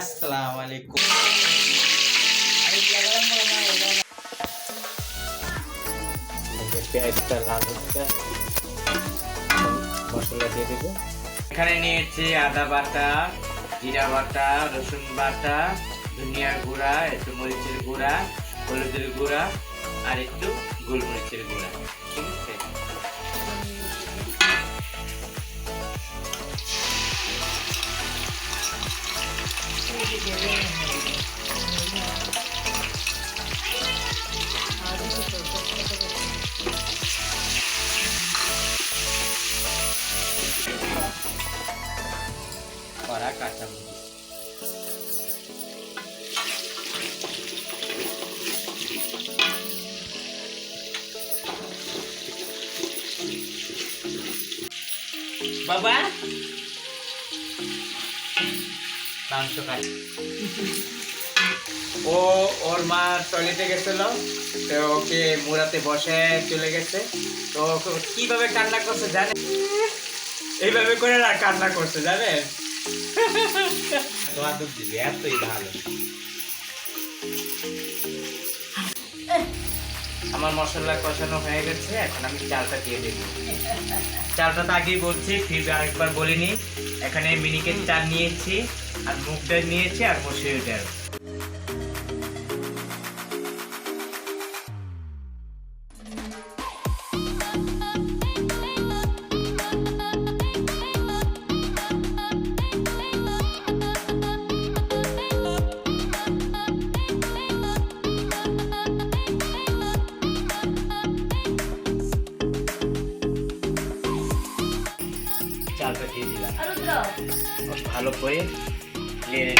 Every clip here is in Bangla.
আসসালামু এখানে নিয়েছি আদা বাটা, জিরা বাটা, রসুন বাটা, ধনিয়ার গুঁড়া, একটু মরিচের গুঁড়া, হলুদের গুঁড়া আর একটু গোলমরিচের গুঁড়া। বাবা। মাংস খাই ও ওর মা টয়লেটে গেছিল তো ওকে মুরাতে বসে চলে গেছে। তো কীভাবে কান্না করছে জানে? এইভাবে করে কান্না করছে জানেন তোমার দুধ দিবি এতই ভালো। আমার মশলা কষানো হয়ে গেছে, এখন আমি চালটা দিয়ে দেবো। চালটা তো আগেই বলছি ফির আরেকবার বলিনি। এখানে মিনিকেট চাল নিয়েছি, আর মুগ ডাল নিয়েছি, আর মসুর ডাল। ভালো করে নেড়ে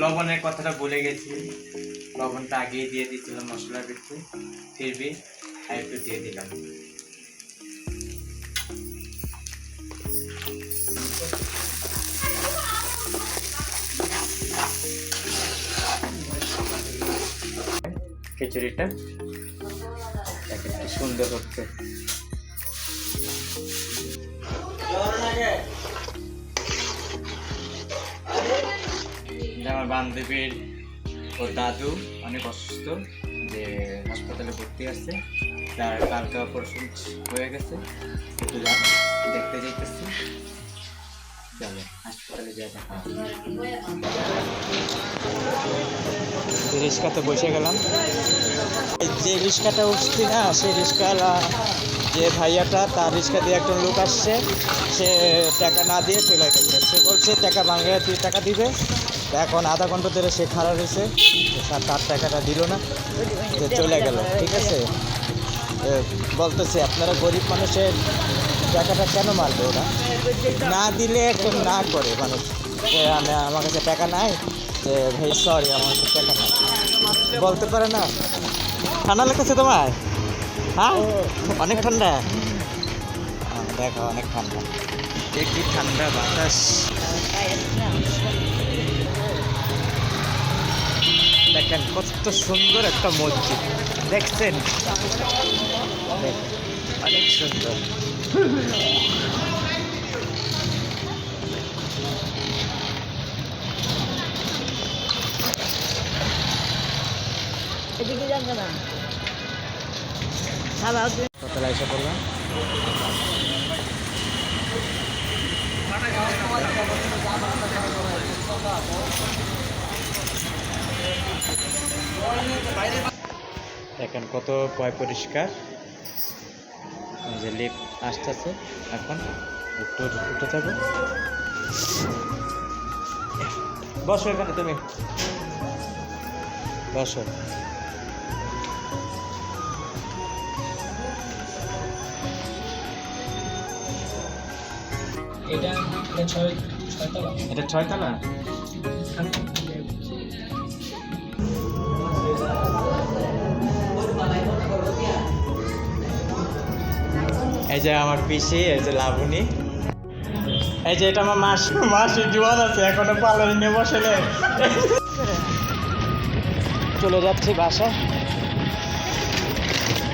লবণের কথাটা বলে গেছি। লবণটা আগেই দিয়ে দিয়েছিলাম মশলার ভিতরে। ফিরবি, আর একটু দিয়ে দিলাম। খিচুড়িটা। সুন্দর হচ্ছে। আমার বান্ধবীর ওর দাদু অনেক অসুস্থ, যে হাসপাতালে ভর্তি আছে। তার কালকে অপারেশন হয়ে গেছে। একটু দেখতে যাইতেছি। রিক্সাতে বসে গেলাম। যে রিক্সাটা উঠছি না, সেই রিক্সাওয়ালা যে ভাইয়াটা, তার রিক্সা দিয়ে একজন লোক আসছে। সে টাকা না দিয়ে চলে গেছে। সে বলছে, টাকা বাংলা দিয়ে টাকা দিবে? এখন আধা ঘণ্টা ধরে সে খারাপ হয়েছে তার তার টাকাটা দিল না চলে গেল, ঠিক আছে? বলতেছে, আপনারা গরিব মানুষের টাকাটা কেন মারবে ওরা? না দিলে না করে মানুষ। যে আমি আমার কাছে টাকা নাই যে ভাই সরি আমার কাছে টাকা নাই। বলতে পারে না। ঠান্ডা লাগতেছে তোমার? হ্যাঁ? অনেক ঠান্ডা? আহ, দেখো অনেক ঠান্ডা। কি ঠান্ডা বাতাস? দেখেন কত সুন্দর একটা মসজিদ। দেখছেন? অনেক সুন্দর। এদিকে যাবে না খাবার কতলা এসে পড়লাম। দেখেন কত পয় পরিষ্কার। যে লিফট আসতেছে। এখন একটু উঠে যাব। বসো এখানে তুমি। বসো। এটা এটা ছয় ছয়তলা। এটা ছয়তলা? এই যে আমার পিসি, এই যে লাবণী। এই যে এটা আমার মাসি মাসি জোয়ান আছে, এখনও পালন নিয়ে বসে বসেলে চলে যাচ্ছি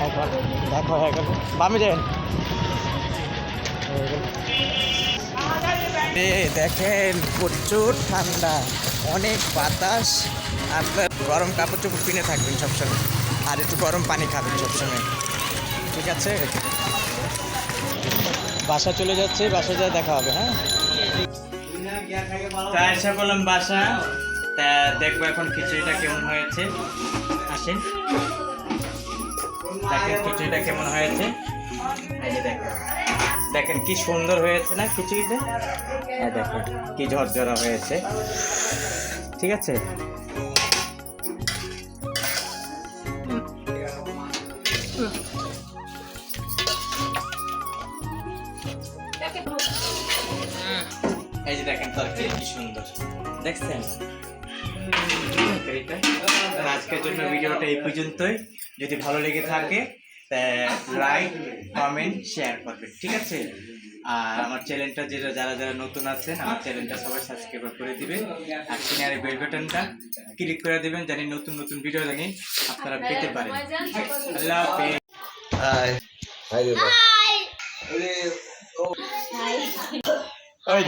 এখন দেখো হয়ে গেল। দেখেন, প্রচুর ঠান্ডা, অনেক বাতাস। আপনার গরম কাপড় চোপড় কিনে থাকবেন সবসময়। আর একটু গরম পানি খাবেন সবসময়। ঠিক আছে। বাসা চলে যাচ্ছে, বাসা যায় দেখা হবে হ্যাঁ? তা এসে বললাম বাসা, তা দেখব এখন খিচুড়িটা কেমন হয়েছে। আসেন। দেখেন খিচুড়িটা কেমন হয়েছে। দেখেন। কি সুন্দর হয়েছে না খিচুড়িটা? দেখেন, কি ঝরঝরা হয়েছে। ঠিক আছে? এই যে দেখেন তরকারি কি সুন্দর। দেখছেন? তরকারিটা? আজকের জন্য ভিডিওটা এই পর্যন্তই। যদি ভালো লেগে থাকে লাইক কমেন্ট শেয়ার করবেন ঠিক আছে? আর আমার চ্যানেলটা যেটা যারা যারা নতুন আছেন আমার চ্যানেলটা সবাই সাবস্ক্রাইব করে দিবেন। আর সিনিয়ারে বেল বাটনটা ক্লিক করে দিবেন জানি নতুন নতুন ভিডিও জানি আপনারা পেতে পারেন। আল্লাহ হাফেজ। ওই যে Hi,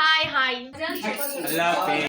hi, hi. আল্লাহ হাফেজ